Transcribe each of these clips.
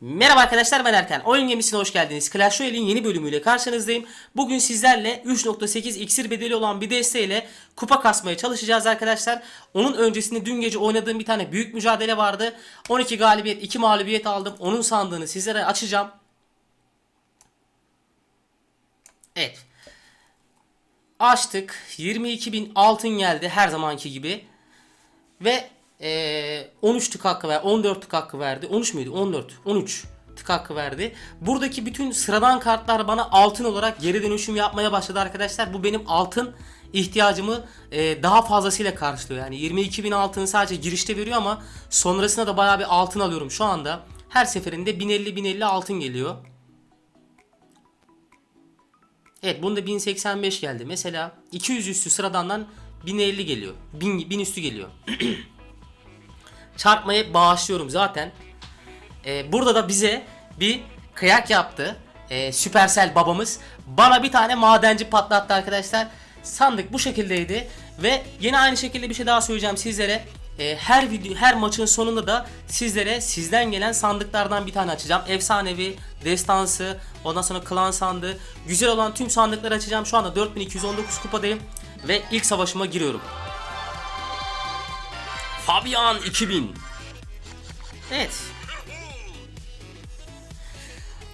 Merhaba arkadaşlar ben Erken. Oyun gemisine hoş geldiniz. Clash Royale'in yeni bölümüyle karşınızdayım. Bugün sizlerle 3.8 iksir bedeli olan bir desteğiyle kupa kasmaya çalışacağız arkadaşlar. Onun öncesinde dün gece oynadığım bir tane büyük mücadele vardı. 12 galibiyet 2 mağlubiyet aldım. Onun sandığını sizlere açacağım. Evet. Açtık. 22.000 altın geldi her zamanki gibi. Ve eee 13 tık hakkı ver, 14 tık hakkı verdi. 13 müydü? 14, 13 tık hakkı verdi. Buradaki bütün sıradan kartlar bana altın olarak geri dönüşüm yapmaya başladı arkadaşlar. Bu benim altın ihtiyacımı eee, daha fazlasıyla karşılıyor. Yani 22.000 altını sadece girişte veriyor ama sonrasında da bayağı bir altın alıyorum şu anda. Her seferinde 1050-1050 altın geliyor. Evet bunda 1085 geldi. Mesela 200 üstü sıradandan 1050 geliyor. 1000, 1000 üstü geliyor. Çarpmayı bağışlıyorum zaten. Ee, burada da bize bir kıyak yaptı. Ee, Süpersel babamız. Bana bir tane madenci patlattı arkadaşlar. Sandık bu şekildeydi. Ve yine aynı şekilde bir şey daha söyleyeceğim sizlere. Ee, her video, her maçın sonunda da sizlere sizden gelen sandıklardan bir tane açacağım. Efsanevi, destansı, ondan sonra klan sandığı. Güzel olan tüm sandıkları açacağım. Şu anda 4219 kupadayım. Ve ilk savaşıma giriyorum. Fabian 2000. Evet.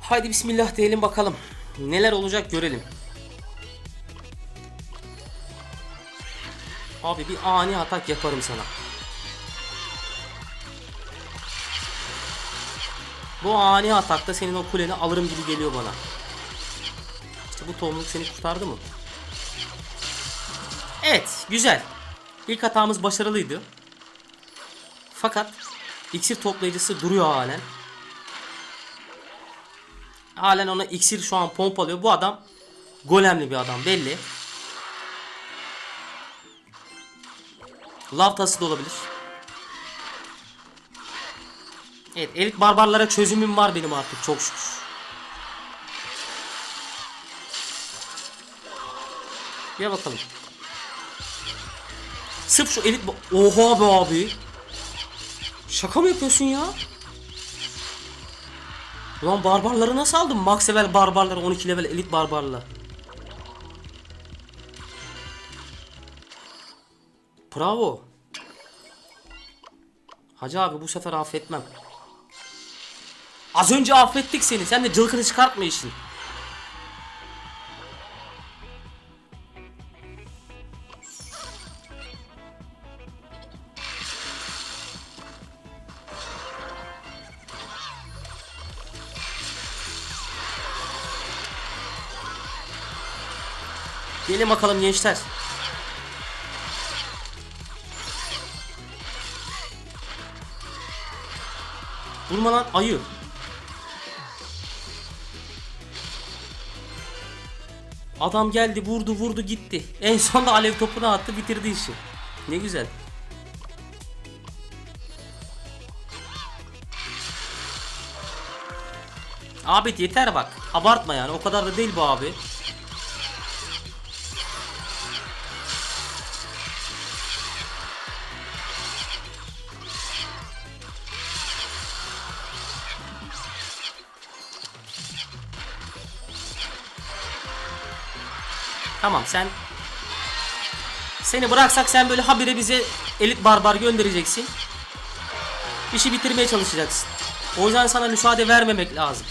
Haydi bismillah diyelim bakalım. Neler olacak görelim. Abi bir ani atak yaparım sana. Bu ani atakta senin o kuleni alırım gibi geliyor bana. İşte bu tohumluk seni kurtardı mı? Evet, güzel. İlk hatamız başarılıydı. Fakat iksir toplayıcısı duruyor halen. Halen ona iksir şu an pompalıyor. Bu adam golemli bir adam belli. Lav tası da olabilir. Evet elit barbarlara çözümüm var benim artık çok şükür. Gel bakalım. Sırf şu elit... Oha be abi. Şaka mı yapıyorsun ya? Ulan barbarları nasıl aldın? Max level barbarlar 12 level elit barbarlar. Bravo. Hacı abi bu sefer affetmem. Az önce affettik seni. Sen de cılkını çıkartma işin. Gelin bakalım gençler. Vurma lan ayı. Adam geldi vurdu vurdu gitti. En son da alev topunu attı bitirdi işi. Ne güzel. Abi yeter bak. Abartma yani. O kadar da değil bu abi. Tamam sen seni bıraksak sen böyle habire bize elit barbar göndereceksin. İşi bitirmeye çalışacaksın. O yüzden sana müsaade vermemek lazım.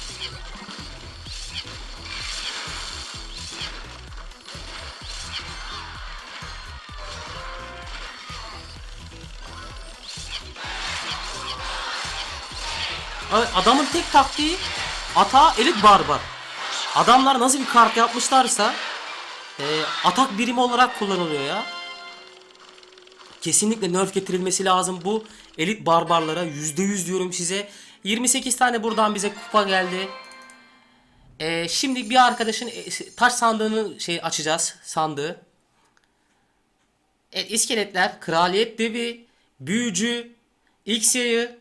Adamın tek taktiği ata elit barbar. Adamlar nasıl bir kart yapmışlarsa e, atak birimi olarak kullanılıyor ya. Kesinlikle nerf getirilmesi lazım bu elit barbarlara %100 diyorum size. 28 tane buradan bize kupa geldi. E, şimdi bir arkadaşın e, taş sandığını şey açacağız sandığı. Evet, iskeletler, kraliyet devi, büyücü, X yayı,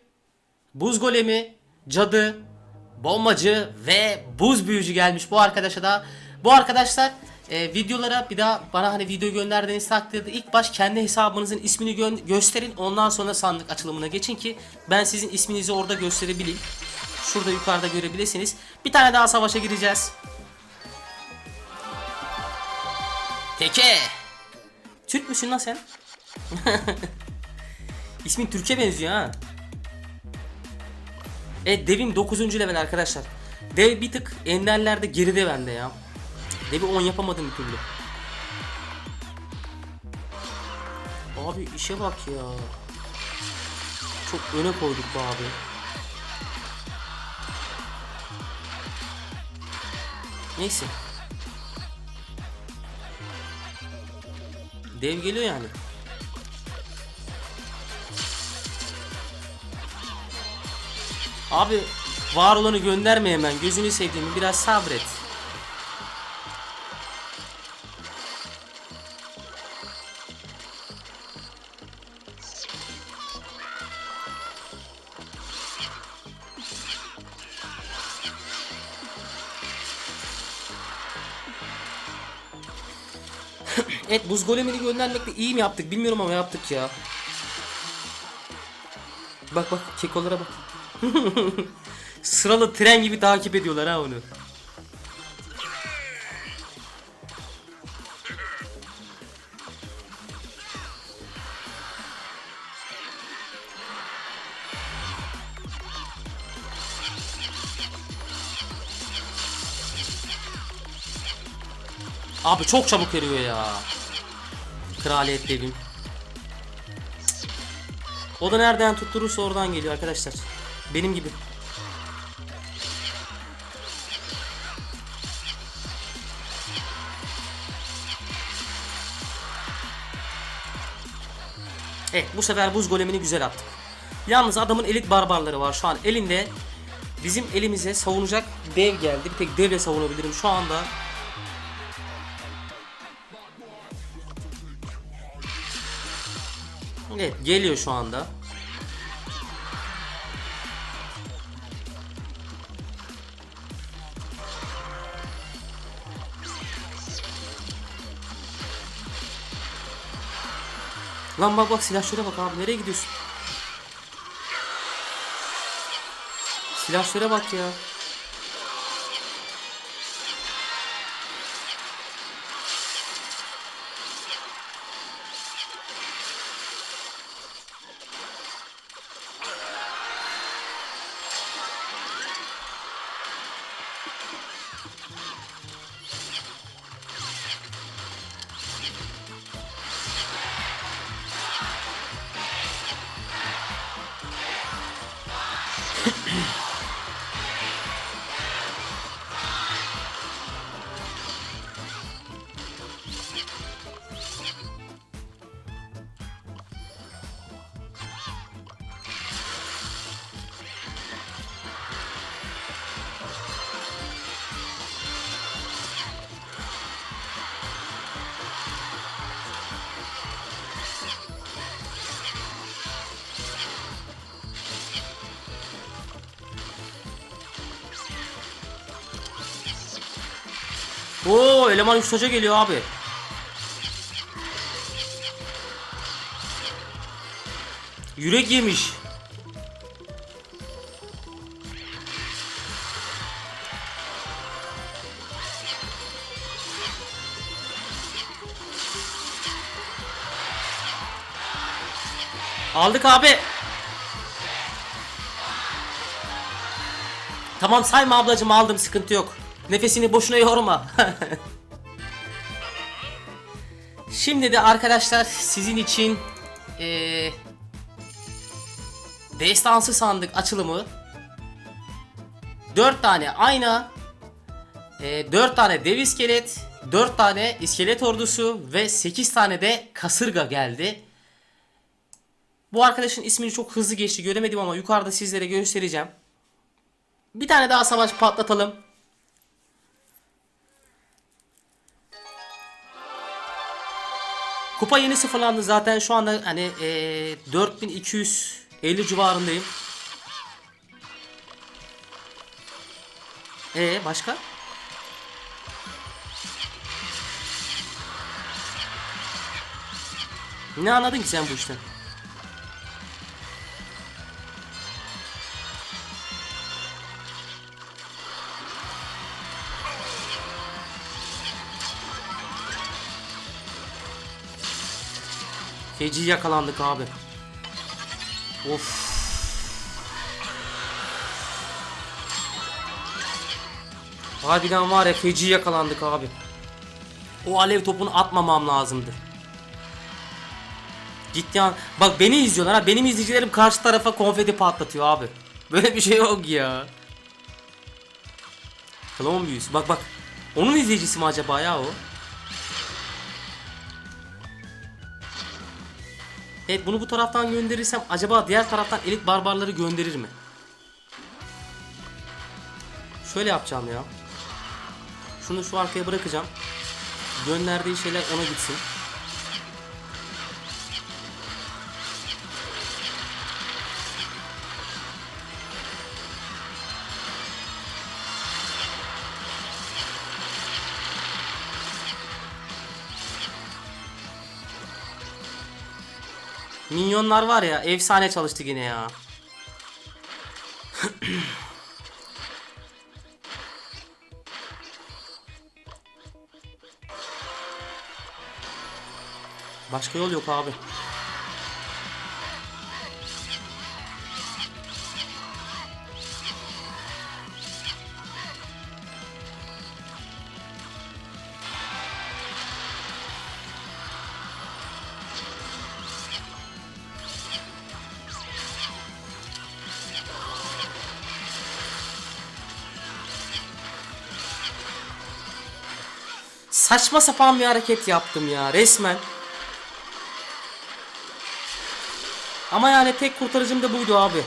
buz golemi, cadı, bombacı ve buz büyücü gelmiş bu arkadaşa da. Bu arkadaşlar e, videolara bir daha bana hani video gönderdiğiniz takdirde ilk baş kendi hesabınızın ismini gö- gösterin. Ondan sonra sandık açılımına geçin ki ben sizin isminizi orada gösterebileyim. Şurada yukarıda görebilirsiniz. Bir tane daha savaşa gireceğiz. Teke. Türk müsün lan sen? İsmin Türk'e benziyor ha. Evet devim 9. level arkadaşlar. Dev bir tık enderlerde geride bende ya. Devi 10 yapamadım bir türlü. Abi işe bak ya. Çok öne koyduk bu abi. Neyse. Dev geliyor yani. Abi var olanı gönderme hemen. Gözünü sevdiğimi biraz sabret. evet buz golemini göndermekle iyi mi yaptık bilmiyorum ama yaptık ya. Bak bak kekolara bak. Sıralı tren gibi takip ediyorlar ha onu. Abi çok çabuk eriyor ya. Kraliyet devim. O da nereden tutturursa oradan geliyor arkadaşlar. Benim gibi. Evet bu sefer buz golemini güzel attık. Yalnız adamın elit barbarları var şu an elinde. Bizim elimize savunacak dev geldi. Bir tek devle savunabilirim şu anda. Evet geliyor şu anda. Lan bak bak silahşöre bak abi nereye gidiyorsun? Silahşöre bak ya. Oo eleman ustaca geliyor abi. Yürek yemiş. Aldık abi. Tamam sayma ablacım aldım sıkıntı yok. Nefesini boşuna yorma. Şimdi de arkadaşlar sizin için eee destansı sandık açılımı 4 tane ayna eee 4 tane dev iskelet 4 tane iskelet ordusu ve 8 tane de kasırga geldi. Bu arkadaşın ismini çok hızlı geçti göremedim ama yukarıda sizlere göstereceğim. Bir tane daha savaş patlatalım. Kupa yeni sıfırlandı zaten şu anda hani eee 4250 civarındayım. Ee başka? Ne anladın ki sen bu işten? Feci yakalandık abi. Of. Harbiden var ya feci yakalandık abi. O alev topunu atmamam lazımdı. Ciddi an... Bak beni izliyorlar ha. Benim izleyicilerim karşı tarafa konfeti patlatıyor abi. Böyle bir şey yok ya. Klon büyüsü. Bak bak. Onun izleyicisi mi acaba ya o? Evet bunu bu taraftan gönderirsem acaba diğer taraftan elit barbarları gönderir mi? Şöyle yapacağım ya. Şunu şu arkaya bırakacağım. Gönderdiği şeyler ona gitsin. Minyonlar var ya efsane çalıştı yine ya. Başka yol yok abi. Saçma sapan bir hareket yaptım ya resmen. Ama yani tek kurtarıcım da buydu abi.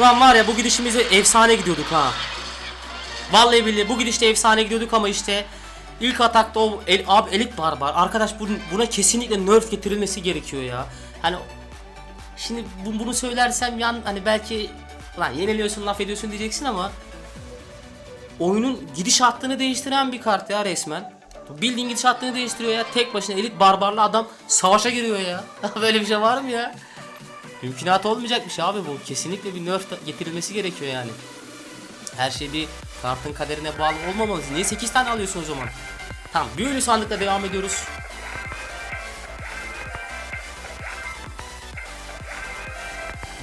Ulan var ya bu gidişimize efsane gidiyorduk ha. Vallahi billahi bu gidişte efsane gidiyorduk ama işte ilk atakta o el, abi elit barbar. Arkadaş bunun, buna kesinlikle nerf getirilmesi gerekiyor ya. Hani şimdi bu, bunu söylersem yan hani belki lan yeniliyorsun laf ediyorsun diyeceksin ama oyunun gidiş hattını değiştiren bir kart ya resmen. Bildiğin gidiş hattını değiştiriyor ya. Tek başına elit barbarlı adam savaşa giriyor ya. Böyle bir şey var mı ya? Mümkünat olmayacak bir şey abi bu. Kesinlikle bir nerf getirilmesi gerekiyor yani. Her şey bir kartın kaderine bağlı olmamalı. Niye 8 tane alıyorsun o zaman? Tamam büyülü sandıkla devam ediyoruz.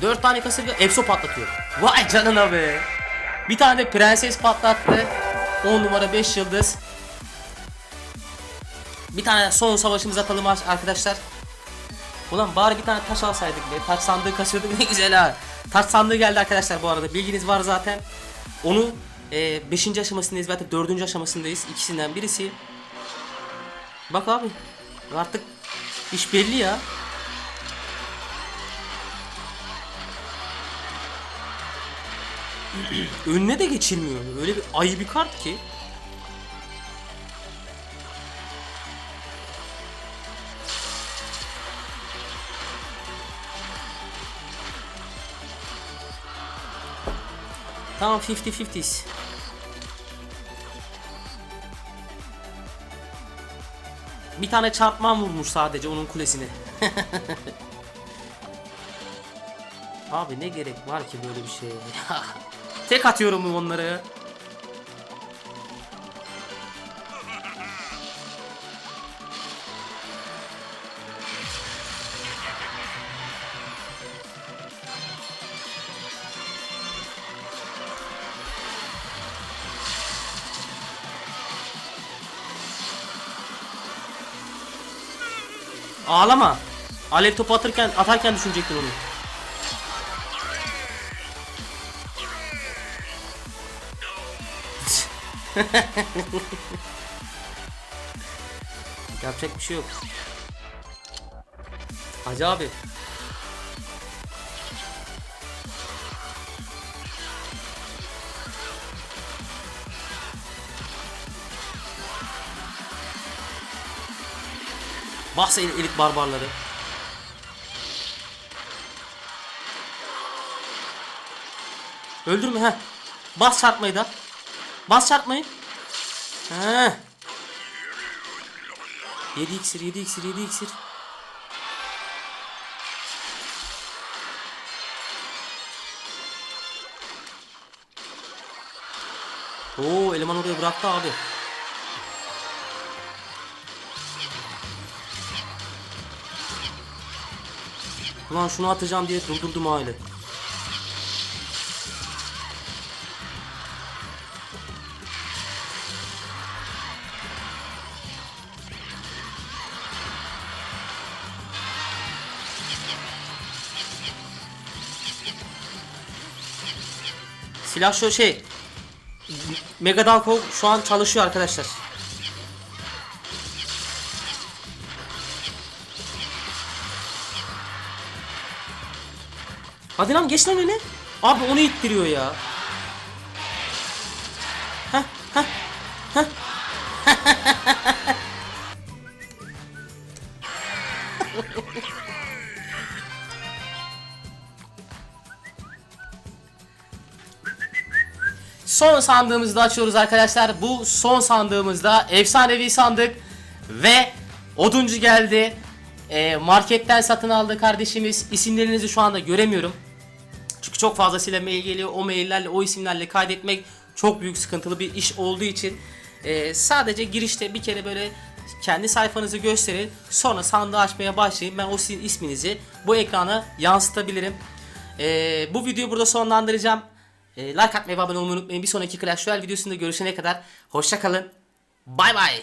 Dört tane kasırga Efso patlatıyor. Vay canına be. Bir tane prenses patlattı. 10 numara 5 yıldız. Bir tane son savaşımızı atalım arkadaşlar. Ulan bari bir tane taş alsaydık be. Taş sandığı kasıyorduk ne güzel ha. Taş sandığı geldi arkadaşlar bu arada. Bilginiz var zaten. Onu 5. E, aşamasındayız zaten 4. aşamasındayız. İkisinden birisi. Bak abi. Artık iş belli ya. Önüne de geçilmiyor. Öyle bir ayı bir kart ki. Tamam 50-50's. Bir tane çarpman vurmuş sadece onun kulesine. Abi ne gerek var ki böyle bir şeye? Tek atıyorum onları. Ağlama. Alev topu atarken atarken düşünecektin onu. Yapacak bir şey yok. Hacı abi. Bas el- elit barbarları. Öldürme ha. Bas çarpmayı da. Bas çarpmayı. He. 7 iksir 7 iksir 7 iksir. Oo eleman oraya bıraktı abi. Ulan şunu atacağım diye durdurdum aile. Silah şu şey Mega Dalko şu an çalışıyor arkadaşlar. Hadi lan geç lan öne. Abi onu ittiriyor ya. Son sandığımızı da açıyoruz arkadaşlar. Bu son sandığımızda efsanevi sandık ve oduncu geldi. Ee, marketten satın aldı kardeşimiz. İsimlerinizi şu anda göremiyorum. Çünkü çok fazlasıyla mail geliyor. O maillerle, o isimlerle kaydetmek çok büyük sıkıntılı bir iş olduğu için e, sadece girişte bir kere böyle kendi sayfanızı gösterin. Sonra sandığı açmaya başlayın. Ben o sizin isminizi bu ekrana yansıtabilirim. E, bu videoyu burada sonlandıracağım. E, like atmayı ve abone olmayı unutmayın. Bir sonraki Clash Royale videosunda görüşene kadar hoşça kalın. Bay bay.